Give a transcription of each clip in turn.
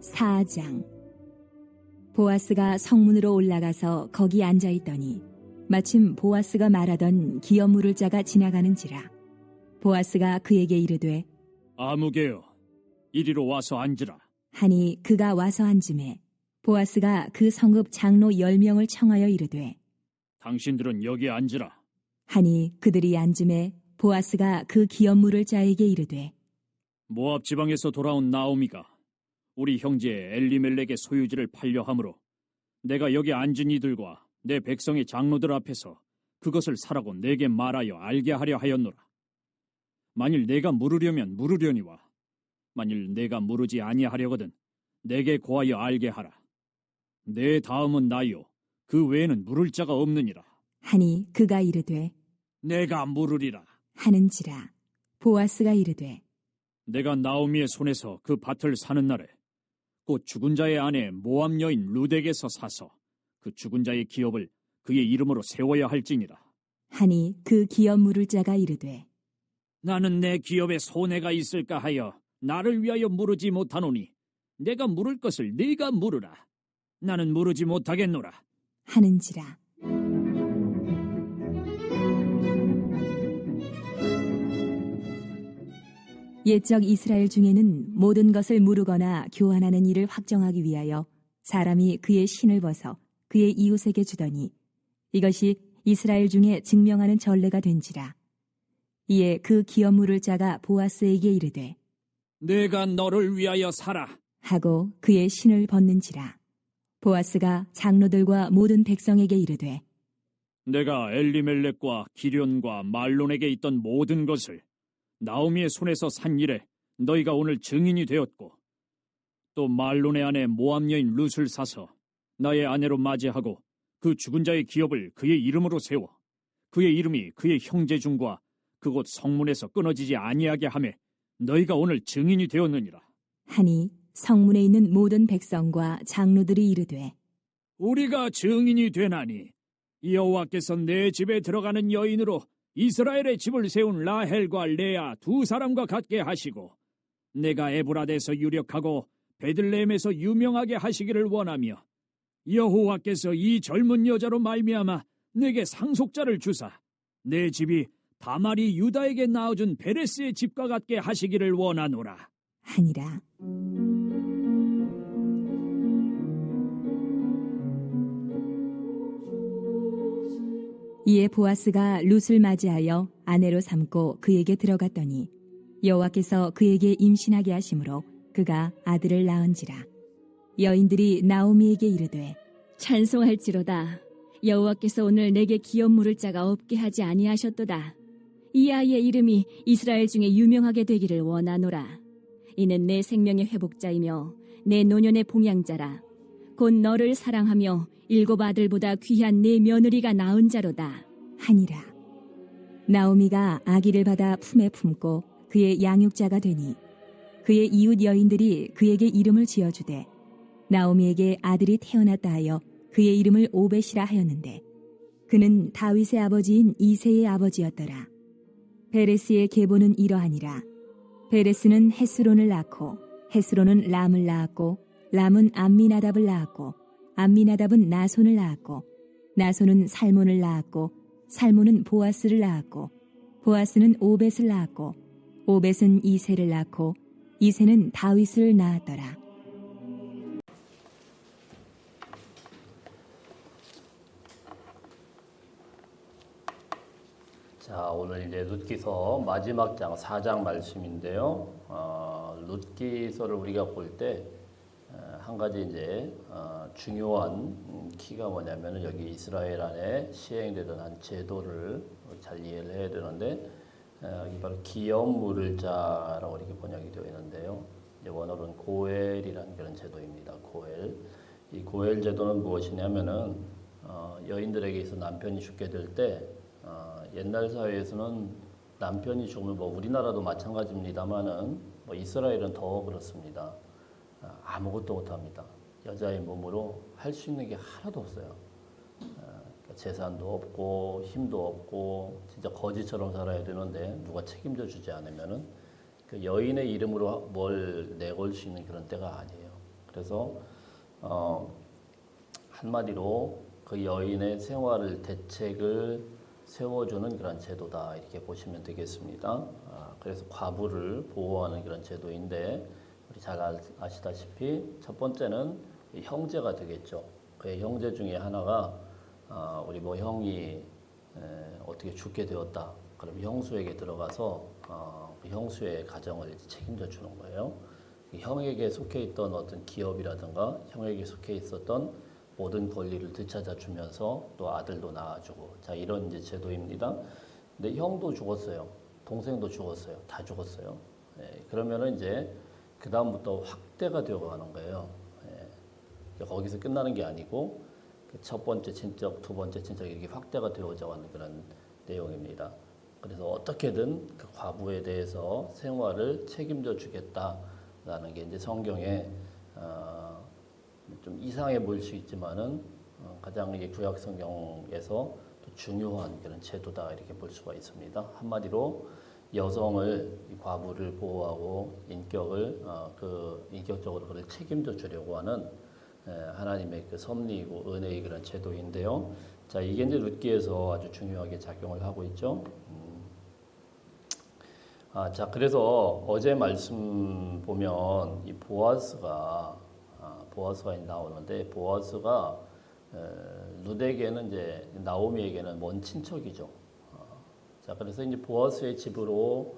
4장. 보아스가 성문으로 올라가서 거기 앉아 있더니 마침 보아스가 말하던 기업 물을 자가 지나가는지라 보아스가 그에게 이르되 아무개여 이리로 와서 앉으라. 하니 그가 와서 앉음에 보아스가 그 성읍 장로 열 명을 청하여 이르되 당신들은 여기 앉으라. 하니 그들이 앉음에 보아스가 그 기업 물을 자에게 이르되 모압 지방에서 돌아온 나오미가 우리 형제 엘리멜렉의 소유지를 팔려 함으로 내가 여기 앉은 이들과 내 백성의 장로들 앞에서 그것을 사라고 내게 말하여 알게 하려 하였노라. 만일 내가 물으려면 물으려니와 만일 내가 물으지 아니하려거든 내게 고하여 알게 하라. 내 다음은 나요. 그 외에는 물을 자가 없느니라. 하니 그가 이르되 내가 물으리라. 하는지라. 보아스가 이르되 내가 나오미의 손에서 그 밭을 사는 날에 곧 죽은 자의 아내 모함 여인 루덱에서 사서 그 죽은 자의 기업을 그의 이름으로 세워야 할지니라. 하니 그 기업 물을 자가 이르되 나는 내 기업에 손해가 있을까 하여 나를 위하여 물으지 못하노니 내가 물을 것을 네가 물으라. 나는 물으지 못하겠노라. 하는지라 옛적 이스라엘 중에는 모든 것을 물으거나 교환하는 일을 확정하기 위하여 사람이 그의 신을 벗어 그의 이웃에게 주더니 이것이 이스라엘 중에 증명하는 전례가 된지라 이에 그 기업 물을 자가 보아스에게 이르되 내가 너를 위하여 살아. 하고 그의 신을 벗는지라 보아스가 장로들과 모든 백성에게 이르되 내가 엘리멜렉과 기련과 말론에게 있던 모든 것을 나오미의 손에서 산 일에 너희가 오늘 증인이 되었고 또 말론의 아내 모함 여인 룻을 사서 나의 아내로 맞이하고 그 죽은 자의 기업을 그의 이름으로 세워 그의 이름이 그의 형제 중과 그곳 성문에서 끊어지지 아니하게 하매 너희가 오늘 증인이 되었느니라. 하니 성문에 있는 모든 백성과 장로들이 이르되 우리가 증인이 되나니 여호와께서 내 집에 들어가는 여인으로 이스라엘의 집을 세운 라헬과 레아 두 사람과 같게 하시고 내가 에브라데서 유력하고 베들레헴에서 유명하게 하시기를 원하며 여호와께서 이 젊은 여자로 말미암아 내게 상속자를 주사 내 집이 다말이 유다에게 낳아준 베레스의 집과 같게 하시기를 원하노라. 하니라 이에 보아스가 룻을 맞이하여 아내로 삼고 그에게 들어갔더니 여호와께서 그에게 임신하게 하심으로 그가 아들을 낳은지라 여인들이 나오미에게 이르되 찬송할지로다. 여호와께서 오늘 내게 기업 물을 자가 없게 하지 아니하셨도다. 이 아이의 이름이 이스라엘 중에 유명하게 되기를 원하노라. 이는 내 생명의 회복자이며 내 노년의 봉양자라. 곧 너를 사랑하며 일곱 아들보다 귀한 내 며느리가 낳은 자로다. 하니라 나오미가 아기를 받아 품에 품고 그의 양육자가 되니 그의 이웃 여인들이 그에게 이름을 지어주되 나오미에게 아들이 태어났다 하여 그의 이름을 오벳이라 하였는데 그는 다윗의 아버지인 이세의 아버지였더라 베레스의 계보는 이러하니라 베레스는 헤스론을 낳고 헤스론은 람을 낳았고 람은 암미나답을 낳았고 암미나답은 나손을 낳았고 나손은 살몬을 낳았고 살몬은 보아스를 낳았고 보아스는 오벳을 낳았고 오벳은 이세를 낳고 이세는 다윗을 낳았더라. 자, 오늘 이제 룻기서 마지막 장 4장 말씀인데요. 어, 룻기서를 우리가 볼때 한 가지 이제 어, 중요한 음, 키가 뭐냐면은 여기 이스라엘 안에 시행되던 한 제도를 잘 이해를 해야 되는데 어, 여기 바로 기업 물을 자라고 이렇게 번역이 되어 있는데요. 원어로는 고엘이라는 그런 제도입니다. 고엘. 이 고엘 제도는 무엇이냐면은 어, 여인들에게 있어 남편이 죽게 될때 어, 옛날 사회에서는 남편이 죽으면 뭐 우리나라도 마찬가지입니다만은 뭐 이스라엘은 더 그렇습니다. 아, 아무것도 못합니다. 여자의 몸으로 할 수 있는 게 하나도 없어요. 어, 그러니까 재산도 없고 힘도 없고 진짜 거지처럼 살아야 되는데 누가 책임져 주지 않으면은 그 여인의 이름으로 뭘 내걸 수 있는 그런 때가 아니에요. 그래서 어, 한마디로 그 여인의 생활을 대책을 세워주는 그런 제도다 이렇게 보시면 되겠습니다. 아, 그래서 과부를 보호하는 그런 제도인데 우리 잘 아- 아시다시피 첫 번째는 이 형제가 되겠죠. 그의 형제 중에 하나가 아, 우리 뭐 형이 에, 어떻게 죽게 되었다. 그럼 형수에게 들어가서 어, 그 형수의 가정을 책임져 주는 거예요. 그 형에게 속해 있던 어떤 기업이라든가 형에게 속해 있었던 모든 권리를 되찾아 주면서 또 아들도 낳아주고 자 이런 이제 제도입니다. 근데 형도 죽었어요. 동생도 죽었어요. 다 죽었어요. 예, 그러면은 이제 그 다음부터 확대가 되어가는 거예요. 예, 거기서 끝나는 게 아니고 그첫 번째 친척, 두 번째 친척 이렇게 확대가 되어져가는 그런 내용입니다. 그래서 어떻게든 그 과부에 대해서 생활을 책임져 주겠다라는 게 이제 성경에 어, 좀 이상해 보일 수 있지만은 어, 가장 이 구약 성경에서 또 중요한 그런 제도다 이렇게 볼 수가 있습니다. 한마디로 여성을 이 과부를 보호하고 인격을 어, 그 인격적으로 그를 책임져 주려고 하는 에, 하나님의 그 섭리이고 은혜의 그런 제도인데요. 자 이게 이제 룻기에서 아주 중요하게 작용을 하고 있죠. 음. 아, 자 그래서 어제 말씀 보면 이 보아스가 아, 보아스가 나오는데 보아스가 에, 룻에게는 이제 나오미에게는 먼 친척이죠. 어, 자 그래서 이제 보아스의 집으로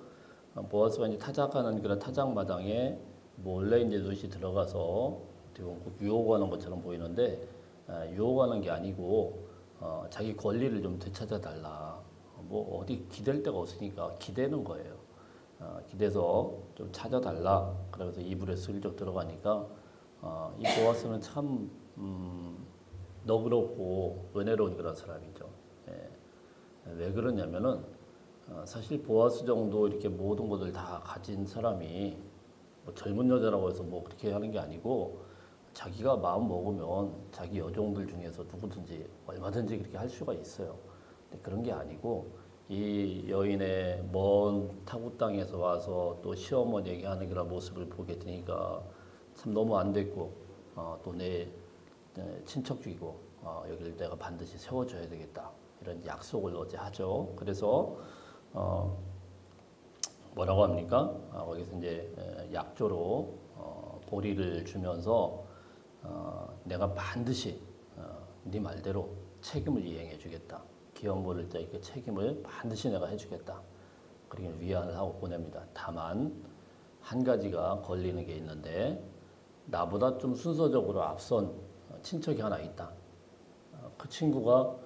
어, 보아스가 이제 타작하는 그런 타작 마당에 몰래 이제 룻이 들어가서 어떻게 보면 꼭 유혹하는 것처럼 보이는데 아, 유혹하는 게 아니고 어, 자기 권리를 좀 되찾아 달라. 뭐 어디 기댈 데가 없으니까 기대는 거예요. 어, 기대서 좀 찾아달라. 그래서 이불에 슬쩍 들어가니까 어, 이 보아스는 참 음, 너그럽고 은혜로운 그런 사람이죠. 예. 왜 그러냐면은 어, 사실 보아스 정도 이렇게 모든 것을 다 가진 사람이 뭐 젊은 여자라고 해서 뭐 그렇게 하는 게 아니고 자기가 마음 먹으면 자기 여종들 중에서 누구든지 얼마든지 그렇게 할 수가 있어요. 그런 게 아니고 이 여인의 먼 타국 땅에서 와서 또 시어머니에게 하는 그런 모습을 보게 되니까 참 너무 안 됐고 어, 또내 친척이고 어, 여기를 내가 반드시 세워줘야 되겠다 이런 약속을 어제 하죠. 그래서 어, 뭐라고 합니까? 아, 거기서 이제 에, 약조로 어, 보리를 주면서 어, 내가 반드시 어, 네 말대로 책임을 이행해 주겠다. 기업 모를 때 그 책임을 반드시 내가 해주겠다. 그렇게 위안을 하고 보냅니다. 다만 한 가지가 걸리는 게 있는데 나보다 좀 순서적으로 앞선 친척이 하나 있다. 어, 그 친구가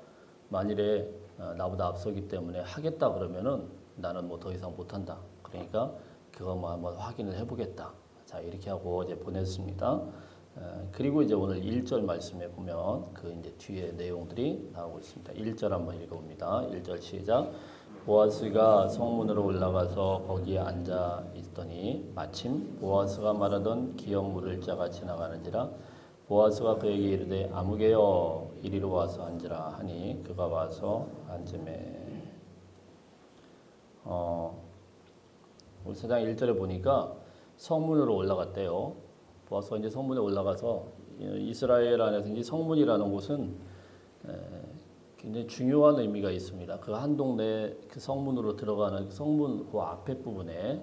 만일에 어, 나보다 앞서기 때문에 하겠다 그러면은 나는 뭐 더 이상 못한다. 그러니까 그거만 한번 확인을 해보겠다. 자 이렇게 하고 이제 보냈습니다. 어, 그리고 이제 오늘 1절 말씀에 보면 그 이제 뒤에 내용들이 나오고 있습니다. 1절 한번 읽어봅니다. 1절 시작. 보아스가 성문으로 올라가서 거기에 앉아 있더니 마침 보아스가 말하던 기업 물을 자가 지나가는지라 보아스가 그에게 이르되 아무개여 이리로 와서 앉으라 하니 그가 와서 앉음에 어, 우리 사장 1절에 보니까 성문으로 올라갔대요. 보아스가 이제 성문에 올라가서 이스라엘 안에서 이제 성문이라는 곳은 에, 굉장히 중요한 의미가 있습니다. 그 한 동네 그 성문으로 들어가는 그 성문 그 앞에 부분에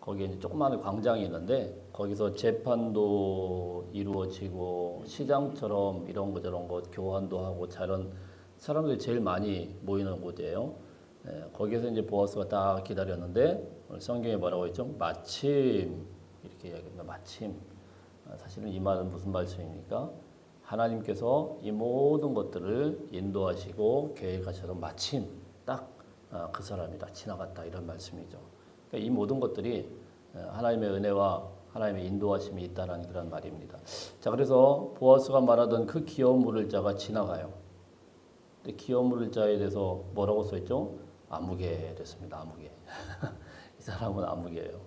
거기에 이제 조그마한 광장이 있는데 거기서 재판도 이루어지고 시장처럼 이런 거 저런 거 교환도 하고 저런 사람들이 제일 많이 모이는 곳이에요. 예, 거기에서 이제 보아스가 딱 기다렸는데 성경에 뭐라고 했죠? 마침 이렇게 이야기합니다. 마침 아, 사실은 이 말은 무슨 말씀입니까? 하나님께서 이 모든 것들을 인도하시고 계획하셔서 마침 딱 그 사람이 다 지나갔다 이런 말씀이죠. 그러니까 이 모든 것들이 어, 하나님의 은혜와 하나님의 인도하심이 있다는 그런 말입니다. 자, 그래서 보아스가 말하던 그 기업 물을 자가 지나가요. 근데 기업 물을 자에 대해서 뭐라고 써있죠? 아무개 됐습니다. 아무개. 이 사람은 아무개예요.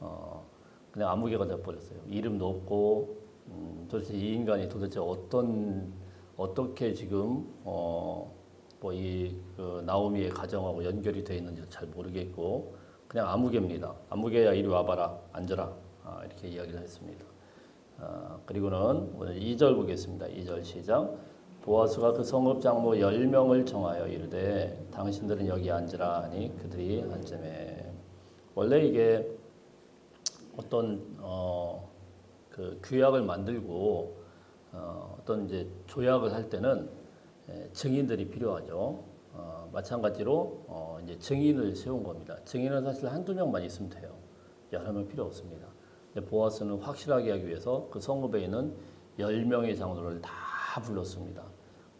어, 그냥 아무개가 돼버렸어요. 이름도 없고 음, 도대체 이 인간이 도대체 어떤 어떻게 지금 어, 뭐이 그 나오미의 가정하고 연결이 돼 있는지 잘 모르겠고 그냥 아무개입니다. 아무개야 이리 와봐라 앉아라 아, 이렇게 이야기를 했습니다. 어, 그리고는 오늘 2절 보겠습니다. 2절 시작. 보아스가 그 성읍 장로 10명을 정하여 이르되 당신들은 여기 앉으라 하니 그들이 앉음에 원래 이게 어떤 어, 그 규약을 만들고 어, 어떤 이제 조약을 할 때는 예, 증인들이 필요하죠. 어, 마찬가지로 어, 이제 증인을 세운 겁니다. 증인은 사실 한두 명만 있으면 돼요. 여러 명 필요 없습니다. 근데 보아스는 확실하게 하기 위해서 그 성읍에 있는 10명의 장로를 다 불렀습니다.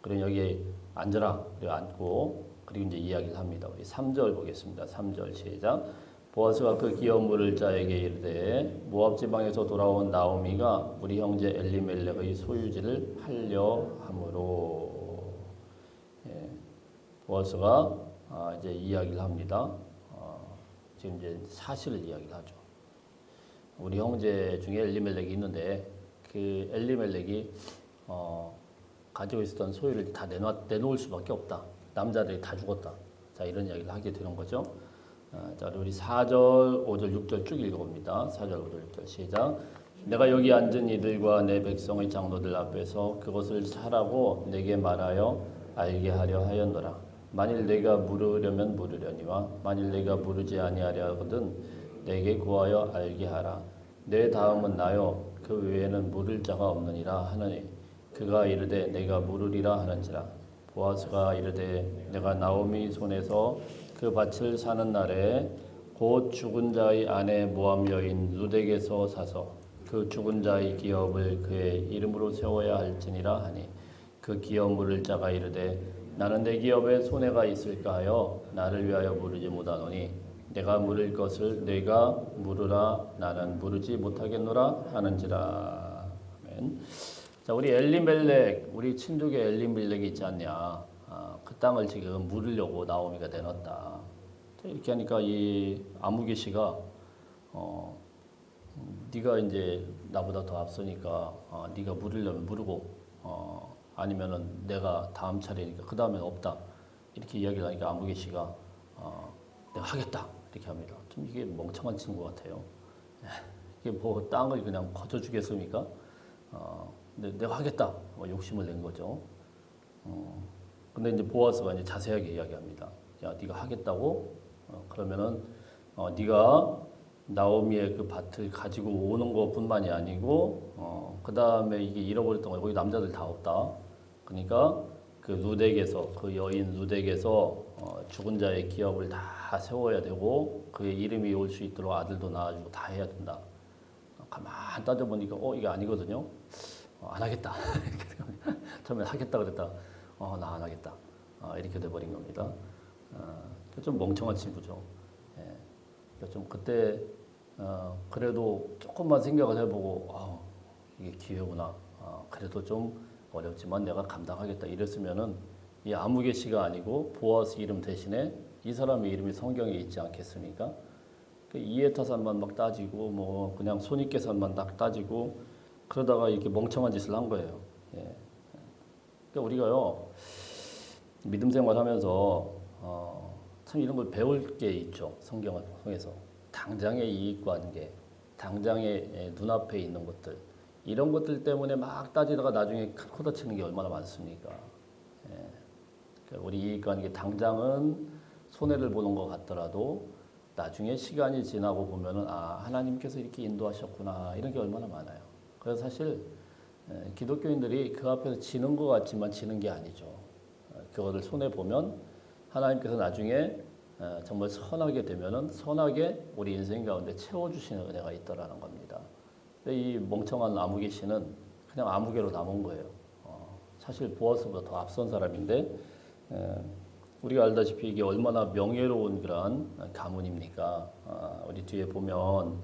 그리고 여기 앉으라. 그리고 앉고 그리고 이제 이야기를 합니다. 우리 3절 보겠습니다. 3절 시작. 보아스가 그 기업 물을 자에게 이르되 모압 지방에서 돌아온 나오미가 우리 형제 엘리멜렉의 소유지를 팔려 함으로 예, 보아스가 아, 이제 이야기를 합니다. 어, 지금 이제 사실을 이야기를 하죠. 우리 형제 중에 엘리멜렉이 있는데 그 엘리멜렉이 어, 가지고 있었던 소유를 다 내놔, 내놓을 수밖에 없다. 남자들이 다 죽었다. 자 이런 이야기를 하게 되는 거죠. 어, 자 우리 4절, 5절, 6절 쭉 읽어봅니다. 4절, 5절, 6절 시작. 내가 여기 앉은 이들과 내 백성의 장로들 앞에서 그것을 차라고 내게 말하여 알게 하려 하였노라. 만일 내가 물으려면 물으려니와 만일 내가 물으지 아니하려거든 내게 구하여 알게 하라. 내 다음은 나요 그 외에는 물을 자가 없느니라 하느니 그가 이르되 내가 물으리라 하는지라 보아스가 이르되 내가 나오미 손에서 그 밭을 사는 날에 곧 죽은 자의 아내 모함 여인 루덱에서 사서 그 죽은 자의 기업을 그의 이름으로 세워야 할지니라 하니 그 기업 물을 자가 이르되 나는 내 기업에 손해가 있을까 하여 나를 위하여 물으지 못하노니 내가 물을 것을 내가 물으라. 나는 물으지 못하겠노라 하는지라. 아멘. 자 우리 엘리멜렉 우리 친족의 엘리멜렉이 있지 않냐? 아, 그 땅을 지금 물으려고 나오미가 내놨다. 자, 이렇게 하니까 이 아무개 씨가 어, 네가 이제 나보다 더 앞서니까 어, 네가 물으려면 물고 어, 아니면은 내가 다음 차례니까 그 다음엔 없다. 이렇게 이야기를 하니까 아무개 씨가 어, 내가 하겠다 이렇게 합니다. 좀 이게 멍청한 친구 같아요. 이게 뭐 땅을 그냥 거저 주겠습니까? 어, 근데 내가 하겠다 뭐 욕심을 낸 거죠. 어, 근데 이제 보아스가 이제 자세하게 이야기합니다. 야, 네가 하겠다고? 어, 그러면은 어, 네가 나오미의 그 밭을 가지고 오는 것뿐만이 아니고 어, 그 다음에 이게 잃어버렸던 거 거기 남자들 다 없다. 그러니까 그 루덱에서 그 여인 루덱에서 어, 죽은 자의 기업을 다 세워야 되고 그의 이름이 올 수 있도록 아들도 낳아주고 다 해야 된다. 어, 가만 따져 보니까 어 이게 아니거든요. 어, 안 하겠다. 처음에 하겠다 그랬다. 어 나 안 하겠다. 어, 이렇게 돼버린 겁니다. 어, 좀 멍청한 친구죠. 예. 그러니까 좀 그때 어, 그래도 조금만 생각을 해보고 아, 이게 기회구나. 아, 그래도 좀 어렵지만 내가 감당하겠다 이랬으면은 이 아무개 씨가 아니고 보아스 이름 대신에 이 사람의 이름이 성경에 있지 않겠습니까? 그 이해타산만 막 따지고 뭐 그냥 손익계산만 딱 따지고 그러다가 이렇게 멍청한 짓을 한 거예요. 예. 그러니까 우리가요 믿음 생활하면서 어, 참 이런 걸 배울 게 있죠. 성경을 통해서 당장의 이익 관계, 당장의 예, 눈앞에 있는 것들 이런 것들 때문에 막 따지다가 나중에 큰 코다 치는 게 얼마나 많습니까? 예. 그러니까 우리 이익 관계 당장은 손해를 보는 것 같더라도 나중에 시간이 지나고 보면은 아 하나님께서 이렇게 인도하셨구나 이런 게 얼마나 많아요. 그래서 사실 예, 기독교인들이 그 앞에서 지는 것 같지만 지는 게 아니죠. 어, 그거를 손해 보면 하나님께서 나중에 어, 정말 선하게 되면은 선하게 우리 인생 가운데 채워주시는 은혜가 있더라는 겁니다. 이 멍청한 아무개 씨는 그냥 아무개로 남은 거예요. 어, 사실 보아스보다 더 앞선 사람인데 에, 우리가 알다시피 이게 얼마나 명예로운 그런 가문입니까? 어, 우리 뒤에 보면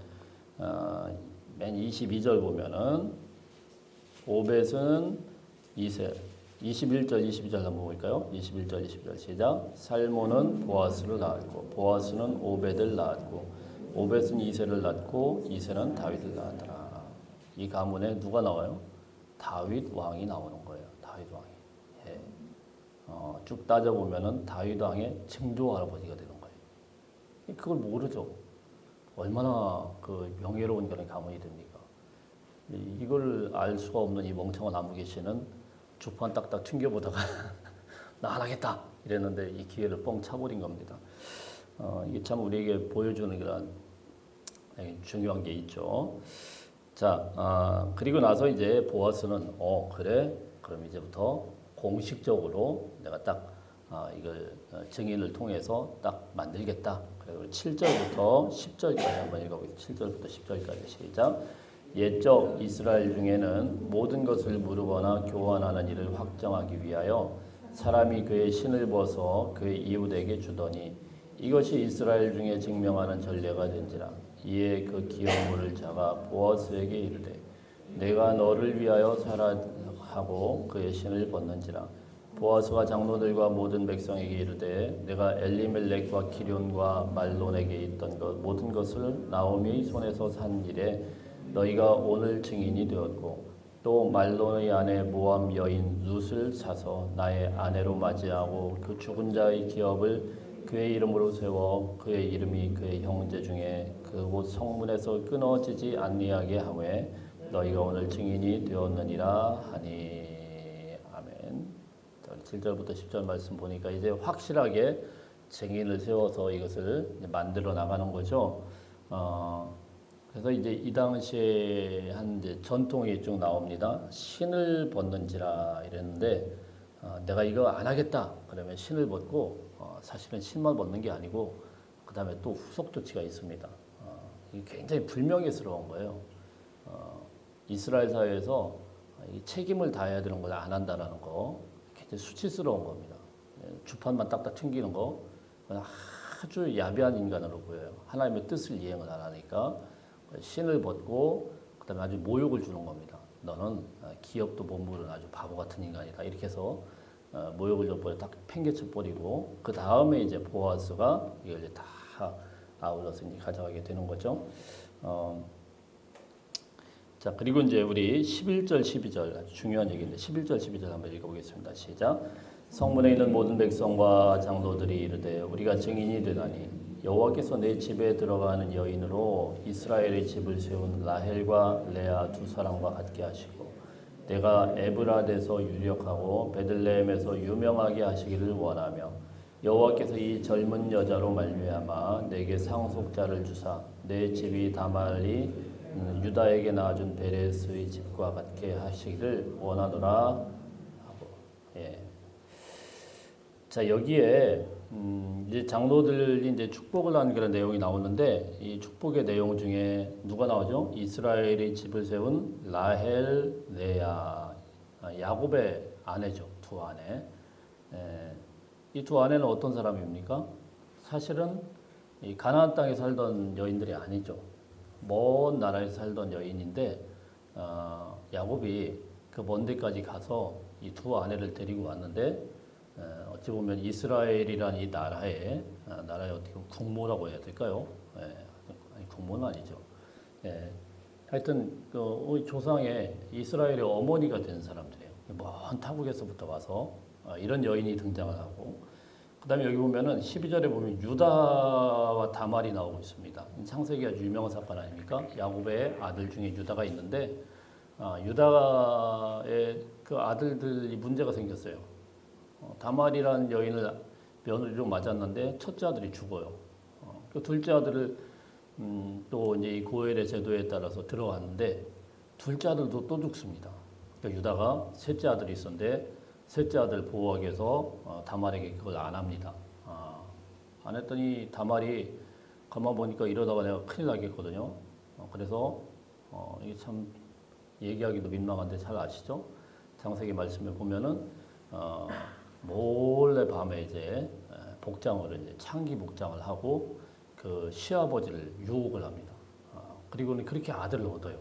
어, 맨 22절 보면은 오벳은 이세 21절 22절 한번 볼까요? 21절 22절 시작 살모는 보아스를 낳았고 보아스는 오벳을 낳았고 오벳은 이세를 낳고 이세는 다윗을 낳았더라 이 가문에 누가 나와요? 다윗 왕이 나오는 거예요 다윗 왕이 예. 어, 쭉 따져보면은 다윗 왕의 증조 할아버지가 되는 거예요 그걸 모르죠 얼마나 그 명예로운 그런 가문이 됩니까 이- 이걸 알 수가 없는 이 멍청한 아무개씨는 주판 딱딱 튕겨보다가 나 안 하겠다 이랬는데 이 기회를 뻥 차버린 겁니다. 어, 이게 참 우리에게 보여주는 그런 예, 중요한 게 있죠. 자, 아, 그리고 나서 이제 보아스는 어 그래 그럼 이제부터 공식적으로 내가 딱 아, 이걸 어, 증인을 통해서 딱 만들겠다. 그리고 7절부터 10절까지 한번 읽어보겠습니다. 7절부터 10절까지 시작. 옛적 이스라엘 중에는 모든 것을 물으거나 교환하는 일을 확정하기 위하여 사람이 그의 신을 벗어 그의 이웃에게 주더니 이것이 이스라엘 중에 증명하는 전례가 된지라 이에 그 기업물을 자가 보아스에게 이르되 내가 너를 위하여 살아 하고 그의 신을 벗는지라. 보아스가 장로들과 모든 백성에게 이르되 내가 엘리멜렉과 기련과 말론에게 있던 것 모든 것을 나오미의 손에서 산 일에 너희가 오늘 증인이 되었고 또 말론의 아내 모함 여인 룻을 사서 나의 아내로 맞이하고 그 죽은 자의 기업을 그의 이름으로 세워 그의 이름이 그의 형제 중에 그곳 성문에서 끊어지지 아니하게 하매 너희가 오늘 증인이 되었느니라 하니 아멘. 7절부터 10절 말씀 보니까 이제 확실하게 증인을 세워서 이것을 만들어 나가는 거죠. 어, 그래서 이제 이 당시에 한 이제 전통이 쭉 나옵니다. 신을 벗는지라 이랬는데 어, 내가 이거 안 하겠다 그러면 신을 벗고 어, 사실은 신만 벗는 게 아니고 그 다음에 또 후속 조치가 있습니다. 어, 이게 굉장히 불명예스러운 거예요. 어, 이스라엘 사회에서 이 책임을 다해야 되는 걸 안 한다라는 거 굉장히 수치스러운 겁니다. 예, 주판만 딱딱 튕기는 거 아주 야비한 인간으로 보여요. 하나님의 뜻을 이행을 안 하니까 신을 벗고 그다음에 아주 모욕을 주는 겁니다. 너는 어, 기업도 못 모르는 아주 바보 같은 인간이다. 이렇게 해서 어, 모욕을 줘버려 딱 팽개쳐 버리고 그 다음에 이제 보아스가 이걸 이제 다 아울러서 이제 가져가게 되는 거죠. 어, 자 그리고 이제 우리 11절 12절 아주 중요한 얘기인데 11절 12절 한번 읽어보겠습니다. 시작. 성문에 있는 모든 백성과 장로들이 이르되 우리가 증인이 되다니 여호와께서 내 집에 들어가는 여인으로 이스라엘의 집을 세운 라헬과 레아 두 사람과 같게 하시고 내가 에브라데서 유력하고 베들레헴에서 유명하게 하시기를 원하며 여호와께서 이 젊은 여자로 말미암아 내게 상속자를 주사 내 집이 다말이 음, 유다에게 낳아준 베레스의 집과 같게 하시기를 원하노라 하고 예. 자 여기에 음, 이제 장로들이 이제 축복을 하는 그런 내용이 나오는데 이 축복의 내용 중에 누가 나오죠? 이스라엘의 집을 세운 라헬 레아 아, 야곱의 아내죠 두 아내. 이 두 아내는 어떤 사람입니까? 사실은 이 가나안 땅에 살던 여인들이 아니죠. 먼 나라에 살던 여인인데 어, 야곱이 그 먼 데까지 가서 이 두 아내를 데리고 왔는데 어, 어찌 보면 이스라엘이란 이 나라의 아, 나라의 어떻게 보면 국모라고 해야 될까요? 예, 국모는 아니죠. 예, 하여튼 그 조상의 이스라엘의 어머니가 된 사람들이에요. 먼 타국에서부터 와서 어, 이런 여인이 등장을 하고 그다음에 여기 보면은 12절에 보면 유다와 다말이 나오고 있습니다. 창세기 아주 유명한 사건 아닙니까? 야곱의 아들 중에 유다가 있는데 아, 유다의 그 아들들이 문제가 생겼어요. 어, 다말이라는 여인을 며느리로 맞았는데 첫째 아들이 죽어요. 어, 그 둘째 아들을 음, 또 이제 이 고엘의 제도에 따라서 들어갔는데 둘째 아들도 또 죽습니다. 그러니까 유다가 셋째 아들이 있었는데 셋째 아들 보호하기 위해서 어, 다말에게 그걸 안 합니다. 아, 안 했더니 다말이 가만 보니까 이러다가 내가 큰일 나겠거든요. 어, 그래서 어, 이게 참 얘기하기도 민망한데 잘 아시죠? 창세기 말씀을 보면은 어, 몰래 밤에 이제 에, 복장을 이제 창기 복장을 하고 그 시아버지를 유혹을 합니다. 어, 그리고는 그렇게 아들을 얻어요.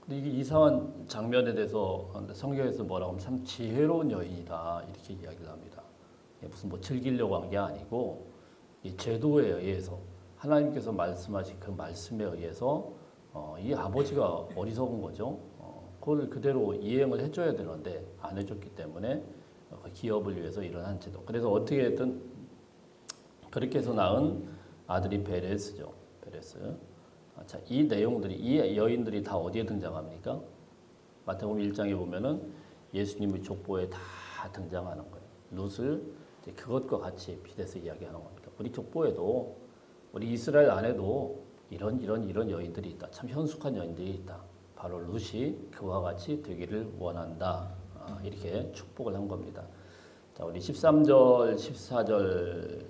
근데 이게 이상한 장면에 대해서 성경에서 뭐라고 하면 참 지혜로운 여인이다 이렇게 이야기를 합니다. 무슨 뭐 즐기려고 한 게 아니고 이 제도에 의해서 하나님께서 말씀하신 그 말씀에 의해서 어, 이 아버지가 어리석은 거죠. 어, 그걸 그대로 이행을 해줘야 되는데 안 해줬기 때문에 기업을 위해서 일어난 제도. 그래서 어떻게든 그렇게 해서 낳은 아들이 베레스죠. 베레스. 자, 이 내용들이 이 여인들이 다 어디에 등장합니까? 마태복음 1장에 보면은 예수님의 족보에 다 등장하는 거예요. 룻을 그것과 같이 비례해서 이야기하는 겁니다. 우리 족보에도 우리 이스라엘 안에도 이런 이런 이런 여인들이 있다. 참 현숙한 여인들이 있다. 바로 룻이 그와 같이 되기를 원한다. 아, 이렇게 축복을 한 겁니다. 자, 우리 13절, 14절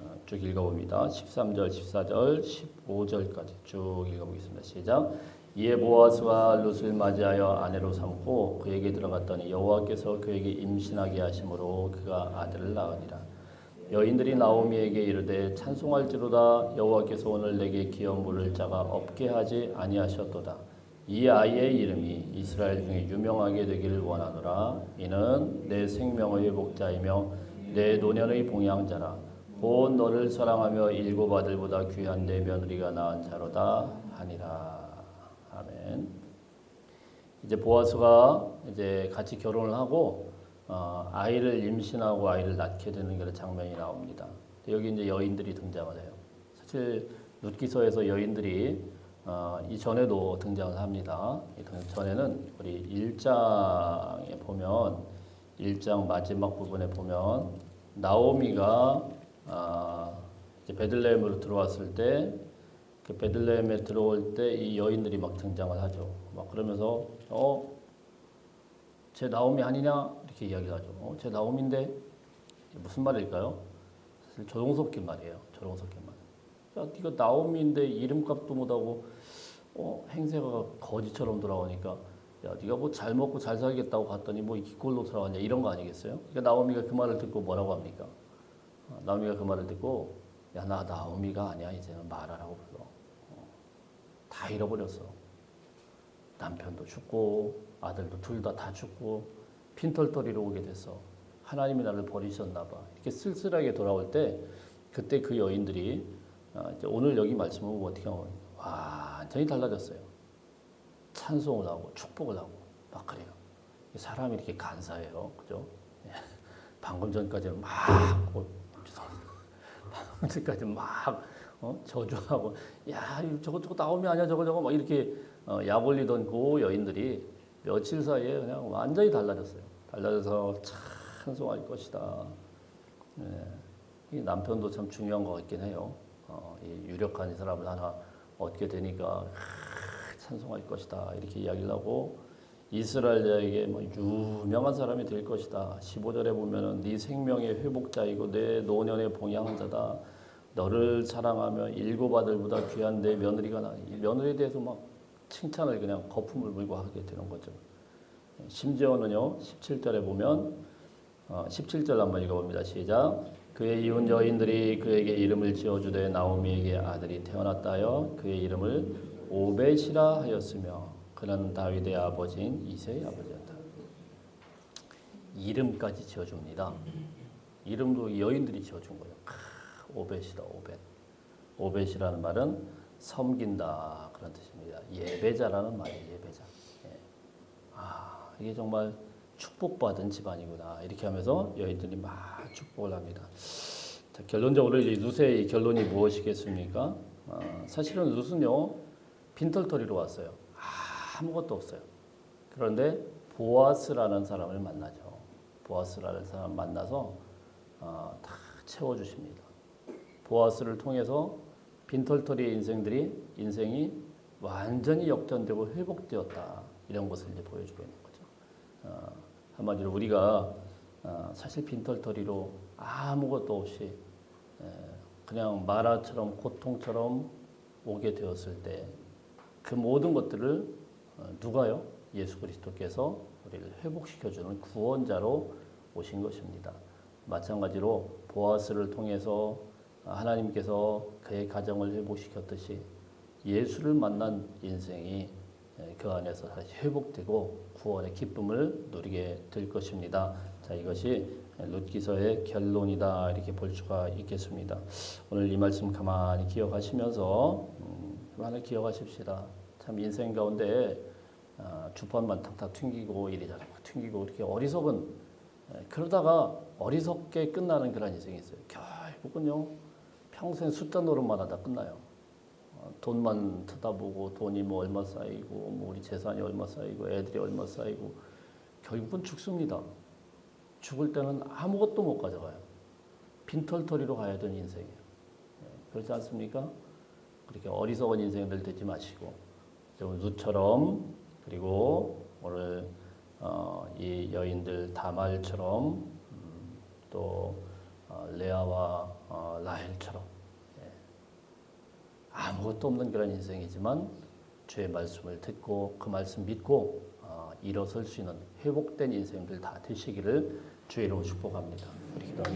어, 쭉 읽어봅니다. 13절, 14절, 15절까지 쭉 읽어보겠습니다. 시작. 이에 보아스가 룻을 맞이하여 아내로 삼고 그에게 들어갔더니 여호와께서 그에게 임신하게 하심으로 그가 아들을 낳으니라. 여인들이 나오미에게 이르되 찬송할지로다 여호와께서 오늘 내게 기업 물을 자가 없게 하지 아니하셨도다. 이 아이의 이름이 이스라엘 중에 유명하게 되기를 원하노라. 이는 내 생명의 회복자이며 내 노년의 봉양자라. 곧 너를 사랑하며 일곱 아들보다 귀한 내 며느리가 낳은 자로다 하니라. 아멘. 이제 보아스가 이제 같이 결혼을 하고 어, 아이를 임신하고 아이를 낳게 되는 그런 장면이 나옵니다. 여기 이제 여인들이 등장을 해요. 사실 룻기서에서 여인들이 어, 이 전에도 등장을 합니다. 전에는 우리 1장에 보면 1장 마지막 부분에 보면 나오미가 아, 이제 베들레헴으로 들어왔을 때 그 베들레헴에 들어올 때 이 여인들이 막 등장을 하죠. 막 그러면서 어, 제 나오미 아니냐 이렇게 이야기를 하죠. 어, 제 나오미인데 무슨 말일까요? 사실 조롱스럽게 말이에요. 조롱스럽게 말. 야, 네가 나오미인데 이름값도 못하고 어, 행세가 거지처럼 돌아오니까 야, 네가 뭐 잘 먹고 잘 살겠다고 갔더니 뭐 이꼴로 돌아왔냐 이런 거 아니겠어요? 그러니까 나오미가 그 말을 듣고 뭐라고 합니까? 어, 나오미가 그 말을 듣고 야, 나 나오미가 아니야 이제는 말하라고 불러. 어, 다 잃어버렸어. 남편도 죽고 아들도 둘 다다 죽고 핀털터리로 오게 됐어. 하나님이 나를 버리셨나 봐. 이렇게 쓸쓸하게 돌아올 때 그때 그 여인들이 오늘 여기 말씀을 보면 어떻게 하면 완전히 달라졌어요. 찬송을 하고 축복을 하고 막 그래요. 사람이 이렇게 간사해요. 그죠? 예. 방금 전까지는 막 어. 방금 전까지 막 어? 저주하고 야 저거 저거 나오면 아니야 저거 저거 막 이렇게 어, 약 올리던 그 여인들이 며칠 사이에 그냥 완전히 달라졌어요. 달라져서 찬송할 것이다. 예. 이 남편도 참 중요한 것 같긴 해요. 어, 이 유력한 이 사람을 하나 얻게 되니까 하, 찬송할 것이다 이렇게 이야기를 하고 이스라엘에게 뭐 유명한 사람이 될 것이다. 15절에 보면은 네 생명의 회복자이고 내 노년의 봉양자다. 너를 사랑하며 일곱 아들보다 귀한 내 며느리가 나. 이 며느리에 대해서 막 칭찬을 그냥 거품을 물고 하게 되는 거죠. 심지어는요 17절에 보면 어, 17절 한번 읽어봅니다. 시작. 그의 이웃 여인들이 그에게 이름을 지어주되 나오미에게 아들이 태어났다여 그의 이름을 오벳이라 하였으며 그는 다윗의 아버지인 이세의 아버지였다. 이름까지 지어줍니다. 이름도 여인들이 지어준 거예요. 크, 오벳이다 오벳. 오벳이라는 말은 섬긴다 그런 뜻입니다. 예배자라는 말이에요. 예배자. 예. 아 이게 정말 축복받은 집안이구나 이렇게 하면서 여인들이 막 축복을 합니다. 자, 결론적으로 이제 룻의 결론이 무엇이겠습니까? 어, 사실은 룻은요 빈털터리로 왔어요. 아 무것도 없어요. 그런데 보아스라는 사람을 만나죠. 보아스라는 사람 만나서 어, 다 채워주십니다. 보아스를 통해서 빈털터리의 인생들이 인생이 완전히 역전되고 회복되었다 이런 것을 이제 보여주고 있는 거죠. 어, 한마디로 우리가 어, 사실 빈털터리로 아무것도 없이 에, 그냥 마라처럼 고통처럼 오게 되었을 때 그 모든 것들을 어, 누가요? 예수 그리스도께서 우리를 회복시켜주는 구원자로 오신 것입니다. 마찬가지로 보아스를 통해서 하나님께서 그의 가정을 회복시켰듯이 예수를 만난 인생이 예, 그 안에서 다시 회복되고 구원의 기쁨을 누리게 될 것입니다. 자, 이것이 룻기서의 결론이다 이렇게 볼 수가 있겠습니다. 오늘 이 말씀 가만히 기억하시면서 음, 하나 기억하십시다. 참 인생 가운데 아, 주판만 탁탁 튕기고 이리저리 막 튕기고 이렇게 어리석은 예, 그러다가 어리석게 끝나는 그런 인생이 있어요. 결국은요 평생 숫자 노릇만 하다 끝나요. 어, 돈만 쳐다보고 돈이 뭐 얼마 쌓이고 뭐 우리 재산이 얼마 쌓이고 애들이 얼마 쌓이고 결국은 죽습니다. 죽을 때는 아무것도 못 가져가요. 빈털터리로 가야 되는 인생이에요. 예, 그렇지 않습니까? 그렇게 어리석은 인생들 되지 마시고 좀 루처럼 그리고 오늘 어, 이 여인들 다말처럼 음, 또 어, 레아와 어, 라헬처럼 예, 아무것도 없는 그런 인생이지만 주의 말씀을 듣고 그 말씀 믿고 어, 일어설 수 있는 회복된 인생들 다 되시기를 주의 이름으로 축복합니다. 우리 기도하겠습니다.